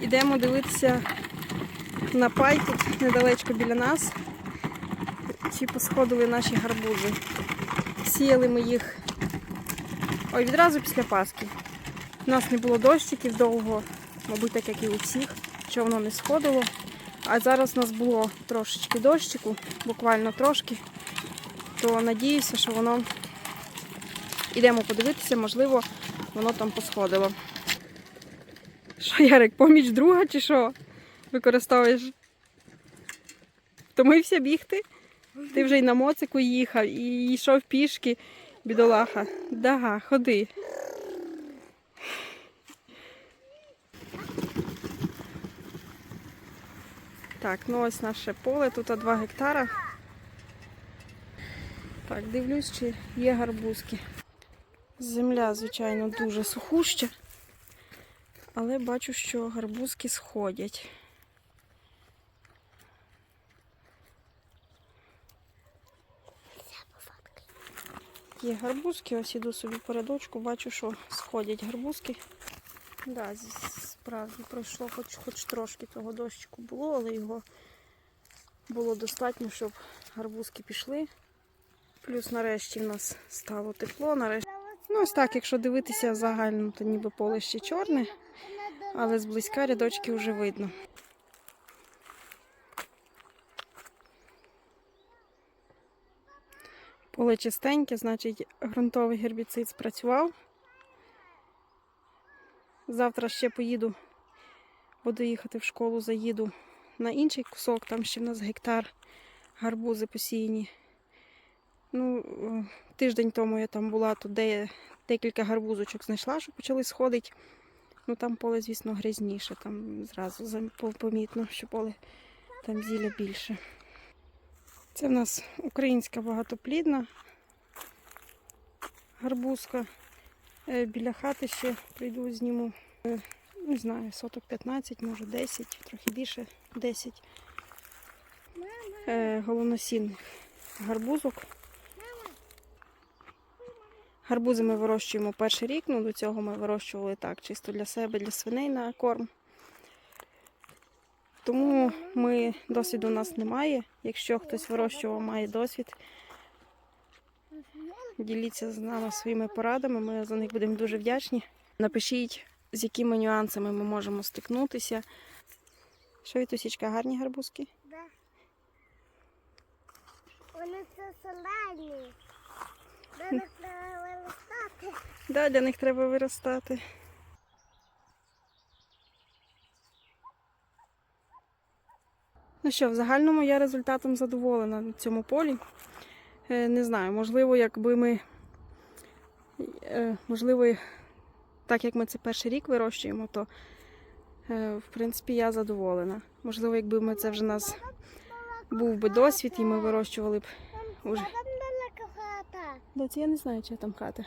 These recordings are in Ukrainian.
Ідемо дивитися на пай недалечко біля нас. Чи посходили наші гарбузи. Сіяли ми їх ой, відразу після Пасхи. У нас не було дощиків довго, мабуть, так як і у всіх, що воно не сходило. А зараз у нас було трошечки дощику, буквально трошки, то надіюся, що воно Ідемо подивитися, можливо, воно там посходило. Що, Ярик, поміч друга чи що? Використовуєш? Втомився бігти? Ти вже й на моцику їхав і йшов пішки, бідолаха. Дага, ходи. Так, ну ось наше поле, тут 2 гектара. Так, дивлюсь, чи є гарбузки. Земля, звичайно, дуже сухуща, але бачу, що гарбузки сходять. Є гарбузки, ось іду собі по рядочку, бачу, що сходять гарбузки. Да, справді пройшло, хоч, хоч трошки того дощику було, але його було достатньо, щоб гарбузки пішли. Плюс нарешті в нас стало тепло, нарешті. Ну, ось так, якщо дивитися загально, то ніби поле ще чорне, але зблизька рядочки вже видно. Поле чистеньке, значить ґрунтовий гербіцид спрацював. Завтра ще поїду, буду їхати в школу, заїду на інший кусок, там ще в нас гектар гарбузи посіяні. Ну, тиждень тому я там була, то де декілька гарбузочок знайшла, що почали сходити. Ну там поле, звісно, грязніше, там зразу помітно, що поле там зілля більше. Це в нас українська багатоплідна гарбузка. Е, Біля хати ще прийду, зніму. Е, Не знаю, соток 15, може 10, трохи більше 10. Е, Головносінних гарбузок. Гарбузи ми вирощуємо перший рік, ну до цього ми вирощували так, чисто для себе, для свиней на корм. Тому ми досвіду у нас немає. Якщо хтось вирощував, має досвід, діліться з нами своїми порадами, ми за них будемо дуже вдячні. Напишіть, з якими нюансами ми можемо стикнутися. Що Вітусічка, гарні гарбузки? Да. Вони це солені. До них треба вилистати. Да, для них треба виростати. Ну що, в загальному я результатом задоволена на цьому полі. Е, Не знаю, можливо, якби ми, е, можливо, так як ми це перший рік вирощуємо, то е, в принципі я задоволена. Можливо, якби ми це вже у нас був би досвід і ми вирощували б уже. Далеко я не знаю, чи там хата.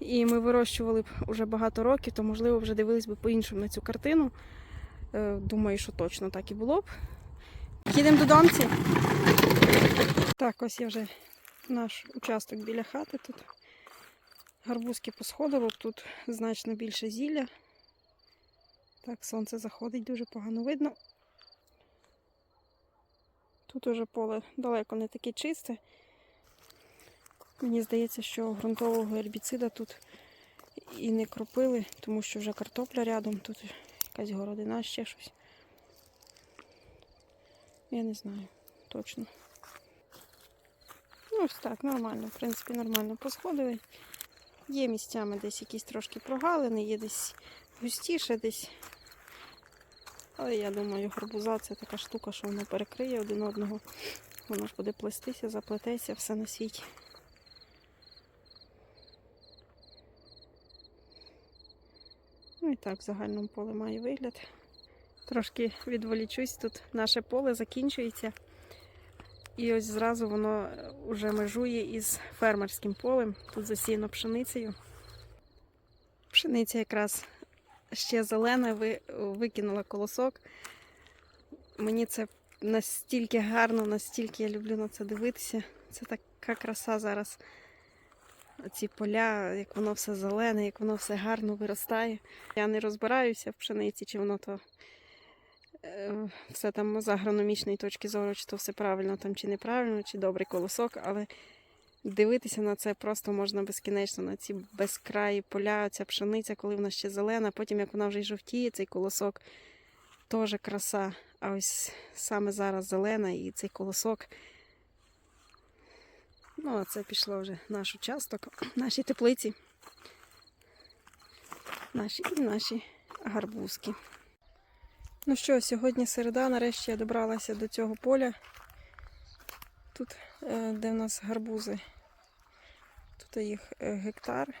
І ми вирощували б уже багато років, то можливо вже дивились би по-іншому на цю картину. Е, Думаю, що точно так і було б. Їдемо додому. Так, ось я вже наш участок біля хати тут. Гарбузки посходило, тут значно більше зілля. Так, сонце заходить, дуже погано видно. Тут уже поле далеко не таке чисте. Мені здається, що ґрунтового гербіцида тут і не кропили, тому що вже картопля рядом, тут якась городина, ще щось. Я не знаю точно. Ну, ось так, нормально, в принципі, нормально посходили. Є місцями десь якісь трошки прогалини, є десь густіше, десь. Але я думаю, гарбуза це така штука, що вона перекриє один одного. Воно ж буде плестися, заплететься, все на світі. І так, в загальному поле має вигляд. Трошки відволічусь, тут наше поле закінчується. І ось зразу воно вже межує із фермерським полем. Тут засіяно пшеницею. Пшениця якраз ще зелена, ви- викинула колосок. Мені це настільки гарно, настільки я люблю на це дивитися. Це така краса зараз. Ці поля, як воно все зелене, як воно все гарно виростає. Я не розбираюся в пшениці, чи воно то е, все там з агрономічної точки зору, чи то все правильно там, чи неправильно, чи добрий колосок, але дивитися на це просто можна безкінечно, на ці безкраї поля, ця пшениця, коли вона ще зелена, потім як вона вже й жовтіє, цей колосок, теж краса. А ось саме зараз зелена і цей колосок. Ну, а це пішло вже наш участок, наші теплиці, наші і наші гарбузки. Ну що, сьогодні середа, нарешті я добралася до цього поля. Тут, е, де в нас гарбузи. Тут їх е, гектар.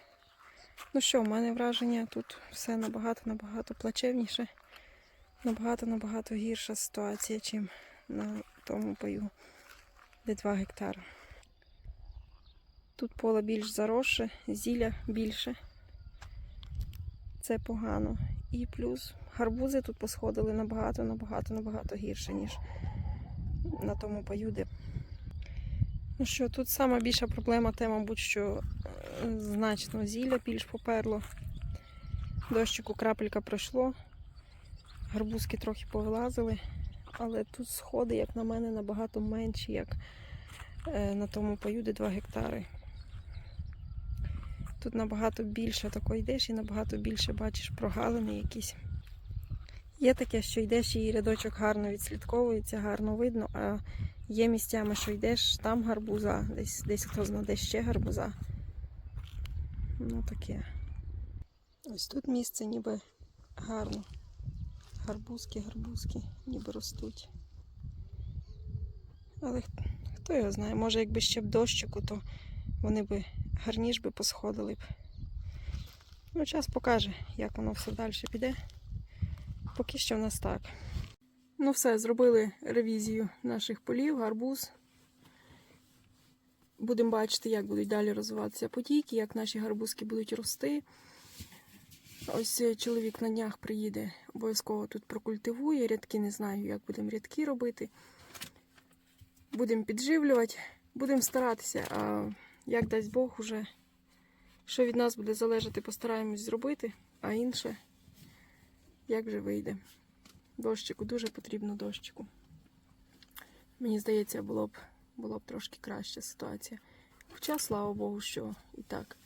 Ну що, в мене враження, тут все набагато-набагато плачевніше. Набагато-набагато гірша ситуація, чим на тому пою, де 2 гектари. Тут поле більш заросше, зілля більше. Це погано. І плюс гарбузи тут посходили набагато, набагато, набагато гірше, ніж на тому паю, де. Ну що, тут сама більша проблема, те, мабуть, що е, значно зілля більш поперло. Дощику крапелька пройшло. Гарбузки трохи повилазили, але тут сходи, як на мене, набагато менші, як е, на тому паю, де 2 гектари. Тут набагато більше тако йдеш і набагато більше бачиш прогалини якісь. Є таке, що йдеш і рядочок гарно відслідковується, гарно видно, а є місцями, що йдеш, там гарбуза, десь, десь хто знає, де ще гарбуза. Ну таке. Ось тут місце ніби гарно. Гарбузки, гарбузки ніби ростуть. Але хто його знає, може якби ще б дощику, то вони би гарніш би посходили б. Ну, час покаже, як воно все далі піде. Поки що в нас так. Ну все, зробили ревізію наших полів, гарбуз. Будемо бачити, як будуть далі розвиватися потіки, як наші гарбузки будуть рости. Ось е, чоловік на днях приїде, обов'язково тут прокультивує. Рядки не знаю, як будемо рядки робити. Будемо підживлювати, будемо старатися. Як дасть Бог уже, що від нас буде залежати, постараємось зробити, а інше, як вже вийде. Дощику, дуже потрібно дощику. Мені здається, було б, було б трошки краща ситуація. Хоча, слава Богу, що і так.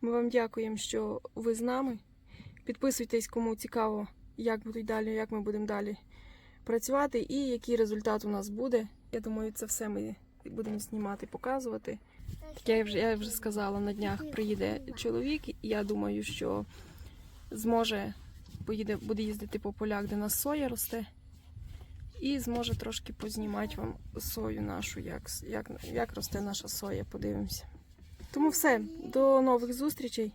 Ми вам дякуємо, що ви з нами. Підписуйтесь, кому цікаво, як будуть далі, як ми будемо далі працювати і який результат у нас буде. Я думаю, це все ми будемо знімати, показувати. Так я вже, я вже сказала, на днях приїде чоловік, і я думаю, що зможе поїде, буде їздити по полях, де нас соя росте, і зможе трошки познімати вам сою нашу, як, як, як росте наша соя, подивимося. Тому все, до нових зустрічей.